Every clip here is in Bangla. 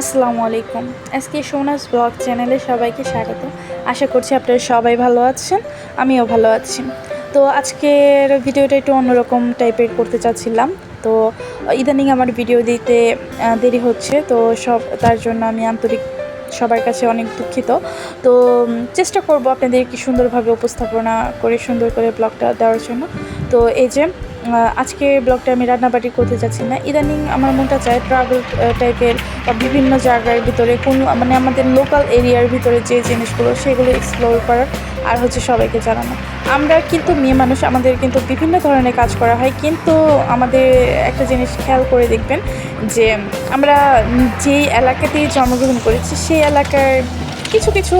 আসসালামু আলাইকুম। আজকে সোনাস ব্লগ চ্যানেলে সবাইকে স্বাগত। আশা করছি আপনারা সবাই ভালো আছেন, আমিও ভালো আছি। তো আজকের ভিডিওটা একটু অন্যরকম টাইপের করতে চাচ্ছিলাম। তো ইদানিং আমার ভিডিও দিতে দেরি হচ্ছে, তো সব, তার জন্য আমি আন্তরিক সবার কাছে অনেক দুঃখিত। তো চেষ্টা করব আপনাদেরকে সুন্দরভাবে উপস্থাপনা করে, সুন্দর করে ব্লগটা দেওয়ার জন্য। তো এই যে আজকে ব্লগটা আমি রান্নাবাড়ি করতে যাচ্ছি না। ইদানিং আমার মনটা চায় ট্রাভেল টাইপের বা বিভিন্ন জায়গার ভিতরে কোন মানে আমাদের লোকাল এরিয়ার ভিতরে যে জিনিসগুলো, সেগুলো এক্সপ্লোর করার আর হচ্ছে সবাইকে জানানো। আমরা কিন্তু মেয়ে মানুষ, আমাদের কিন্তু বিভিন্ন ধরনের কাজ করা হয়। কিন্তু আমাদের একটা জিনিস খেয়াল করে দেখবেন যে আমরা যেই এলাকাতেই জন্মগ্রহণ করেছি, সেই এলাকার কিছু কিছু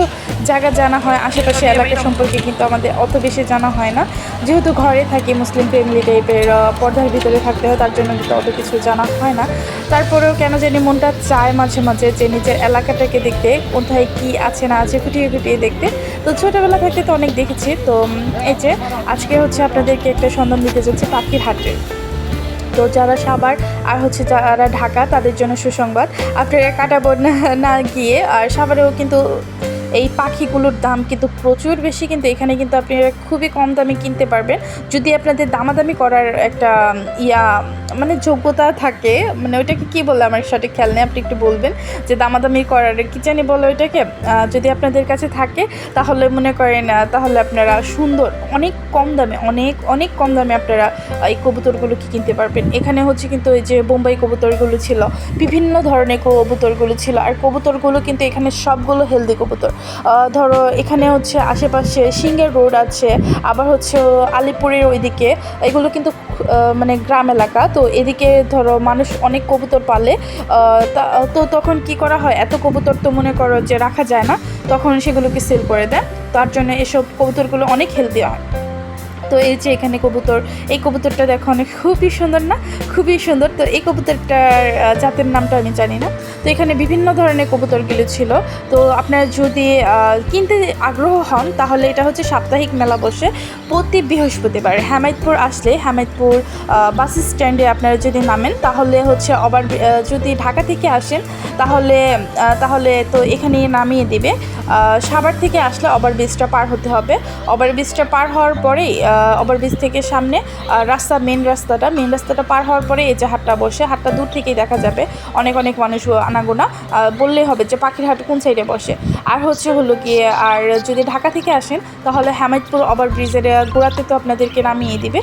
জায়গা জানা হয়, আশেপাশে এলাকা সম্পর্কে কিন্তু আমাদের অত বেশি জানা হয় না। যেহেতু ঘরে থাকি, মুসলিম ফ্যামিলি টাইপের পর্দার ভিতরে থাকতে হয়, তার জন্য কিন্তু অত কিছু জানা হয় না। তারপরেও কেন জানি মনটা চায় মাঝে মাঝে যে নিজের এলাকাটাকে দেখতে, কোথায় কি আছে, না আছে, খুঁটিয়ে খুঁটিয়ে দেখতে। তো ছোটোবেলা থাকতে তো অনেক দেখেছি। তো এই যে আজকে হচ্ছে আপনাদেরকে একটা সন্ধান দিতে যাচ্ছে পাখির হাটের তো যারা সাবার আর হচ্ছে যারা ঢাকা, তাদের জন্য সুসংবাদ। আপনারা কাটাবো না- গিয়ে, আর সাবারেও কিন্তু এই পাখিগুলোর দাম কিন্তু প্রচুর বেশি, কিন্তু এখানে কিন্তু আপনারা খুবই কম দামে কিনতে পারবেন। যদি আপনাদের দামাদামি করার একটা ইয়া মানে যোগ্যতা থাকে মানে ওইটাকে কী বলে আমার সঠিক খেয়াল নেই, আপনি একটু বলবেন যে দামাদামি করার কি জানি বলে ওইটাকে। যদি আপনাদের কাছে থাকে, তাহলে মনে করেন তাহলে আপনারা সুন্দর, অনেক কম দামে, অনেক অনেক কম দামে আপনারা এই কবুতরগুলো কি কিনতে পারবেন। এখানে হচ্ছে কিন্তু এই যে বোম্বাই কবুতরগুলো ছিল, বিভিন্ন ধরনের কবুতরগুলো ছিল, আর কবুতরগুলো কিন্তু এখানে সবগুলো হেলদি কবুতর। ধরো, এখানে হচ্ছে আশেপাশে সিঙ্গের রোড আছে, আবার হচ্ছে আলিপুরের ওইদিকে, এগুলো কিন্তু মানে গ্রাম এলাকা, তো এদিকে ধরো মানুষ অনেক কবুতর পালে তা- তখন কি করা হয়? এত কবুতর তো মনে করো যে রাখা যায় না, তখন সেগুলোকে সেল করে দেয়, তার জন্য এসব কবুতরগুলো অনেক হেলদি হয়। তো এই যে এখানে কবুতর, এই কবুতরটা দেখো অনেক খুবই সুন্দর না? খুবই সুন্দর। তো এই কবুতরটার জাতের নামটা আমি জানি না। তো এখানে বিভিন্ন ধরনের কবুতরগুলো ছিল। তো আপনারা যদি কিনতে আগ্রহ হন, তাহলে এটা হচ্ছে সাপ্তাহিক মেলা বসে। প্রতি বৃহস্পতিবার হ্যামাইতপুর আসলে হ্যামাইতপুর বাস স্ট্যান্ডে আপনারা যদি নামেন, তাহলে হচ্ছে আবার যদি ঢাকা থেকে আসেন, তাহলে তাহলে তো এখানে নামিয়ে দিবে। সাভার থেকে আসলে ওভার ব্রিজটা পার হতে হবে। ওভার ব্রিজটা পার হওয়ার পরেই ওভার ব্রিজ থেকে সামনে রাস্তা মেন রাস্তাটা। মেন রাস্তাটা পার হওয়ার পরে এই যে হাটটা বসে, হাটটা দূর থেকেই দেখা যাবে। অনেক অনেক মানুষ আনাগোনা। বললেই হবে যে পাখির হাট কোন সাইডে বসে? আর হচ্ছে হলো গিয়ে, আর যদি ঢাকা থেকে আসেন, তাহলে হ্যামাদপুর ওভার ব্রিজের গোড়াতে তো আপনাদেরকে নামিয়ে দিবে।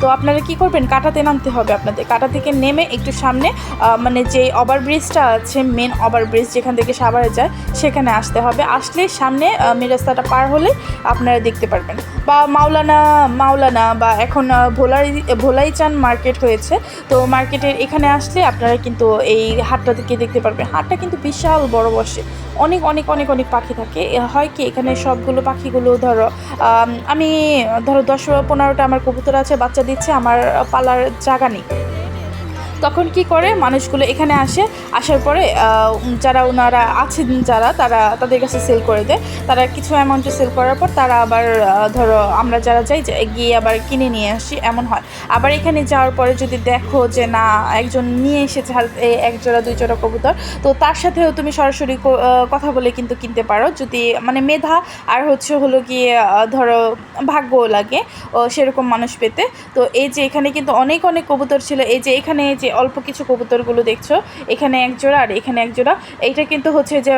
তো আপনারা কি করবেন? কাটাতে নামতে হবে আপনাদের। কাটা থেকে নেমে একটু সামনে মানে যে ওভার ব্রিজটা আছে মেন ওভার ব্রিজ যেখান থেকে সাভারে যায়, সেখানে আসতে হবে। আসলে সামনে মেন রাস্তাটা পার হলে আপনারা দেখতে পারবেন। বা মাওলানা মাওলানা বা এখন ভোলাই, ভোলাইচান মার্কেট হয়েছে। তো মার্কেটের এখানে আসলে আপনারা কিন্তু এই হাটটা থেকে দেখতে পারবেন। হাটটা কিন্তু বিশাল বড় বসে। অনেক অনেক অনেক অনেক পাখি থাকে। হয় কি এখানে সবগুলো পাখিগুলো ধরো আমি ধরো দশ পনেরোটা আমার কবুতর আছে, বাচ্চা দিচ্ছে, আমার পালার জায়গা নেই। তখন কি করে? মানুষগুলো এখানে আসে, আসার পরে যারা ওনারা আছেন যারা, তারা তাদের কাছে সেল করে দেয়। তারা কিছু অ্যামাউন্টে সেল করার পর তারা আবার ধরো আমরা যারা যাই গিয়ে আবার কিনে নিয়ে আসি, এমন হয়। আবার এখানে যাওয়ার পরে যদি দেখো যে না, একজন নিয়ে এসেছে এক জোড়া, দুই জোড়া কবুতর, তো তার সাথেও তুমি সরাসরি কথা বলে কিন্তু কিনতে পারো। যদি মানে মেধা, আর হচ্ছে হলো গিয়ে ধরো ভাগ্য লাগে সেরকম মানুষ পেতে। তো এই যে এখানে কিন্তু অনেক অনেক কবুতর ছিল। এই যে এখানে যে অল্প কিছু কবুতরগুলো দেখছ, এখানে এক জোড়া আর এখানে এক জোড়া। এইটা কিন্তু হচ্ছে যে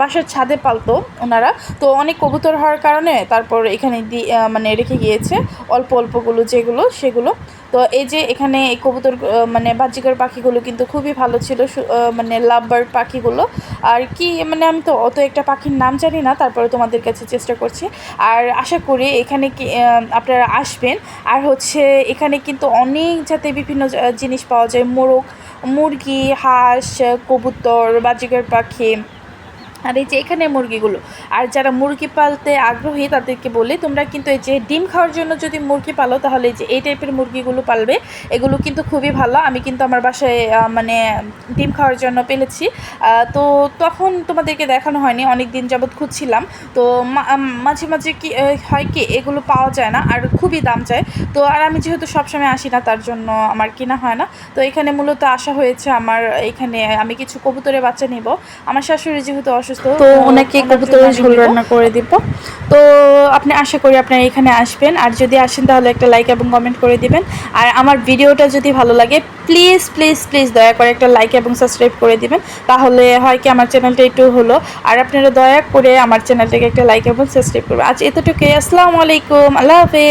বাসার ছাদে পালতো ওনারা। তো অনেক কবুতর হওয়ার কারণে তারপর এখানে মানে রেখে গিয়েছে অল্প অল্পগুলো যেগুলো, সেগুলো। তো এই যে এখানে এই কবুতর মানে বাজিকার পাখিগুলো কিন্তু খুবই ভালো ছিল মানে লাভবার্ড পাখিগুলো। আর কি মানে আমি তো অত একটা পাখির নাম জানি না, তারপরে তোমাদের কাছে চেষ্টা করছি। আর আশা করি এখানে কি আপনারা আসবেন। আর হচ্ছে এখানে কিন্তু অনেক যাতে বিভিন্ন জিনিস পাওয়া যায়, মোরগ, মুরগি, হাঁস, কবুতর বাজিকার পাখি। আর এই যে এখানে মুরগিগুলো, আর যারা মুরগি পালতে আগ্রহী তাদেরকে বলি, তোমরা কিন্তু এই যে ডিম খাওয়ার জন্য যদি মুরগি পালো, তাহলে এই যে এই টাইপের মুরগিগুলো পালবে। এগুলো কিন্তু খুবই ভালো। আমি কিন্তু আমার বাসায় মানে ডিম খাওয়ার জন্য পেলেছি। তো তখন তোমাদেরকে দেখানো হয়নি অনেক দিন যাবৎ খুঁজছিলাম। তো মাঝে মাঝে কি হয় কি, এগুলো পাওয়া যায় না, আর খুবই দাম চায়। তো আর আমি যেহেতু সবসময় আসি না, তার জন্য আমার কিনা হয় না। তো এখানে মূলত আসা হয়েছে আমার, এখানে আমি কিছু কবুতরের বাচ্চা নিব। আমার শাশুড়ি যেহেতু অসুস্থ তো ওনাকে ওনার কবুতরের ঝোল রান্না করে দিব। তো আপনি আশা করি আপনারা এখানে আসবেন। আর যদি আসেন তাহলে একটা লাইক এবং কমেন্ট করে দিবেন। আর আমার ভিডিওটা যদি ভালো লাগে প্লিজ প্লিজ প্লিজ দয়া করে একটা লাইক এবং সাবস্ক্রাইব করে দিবেন। তাহলে হয় কি আমার চ্যানেলটা একটু হলো। আর আপনারা দয়া করে আমার চ্যানেলটাকে একটা লাইক এবং সাবস্ক্রাইব করবেন। আজ এতটুকুই। আসসালামু আলাইকুম। আল্লাহ হাফেজ।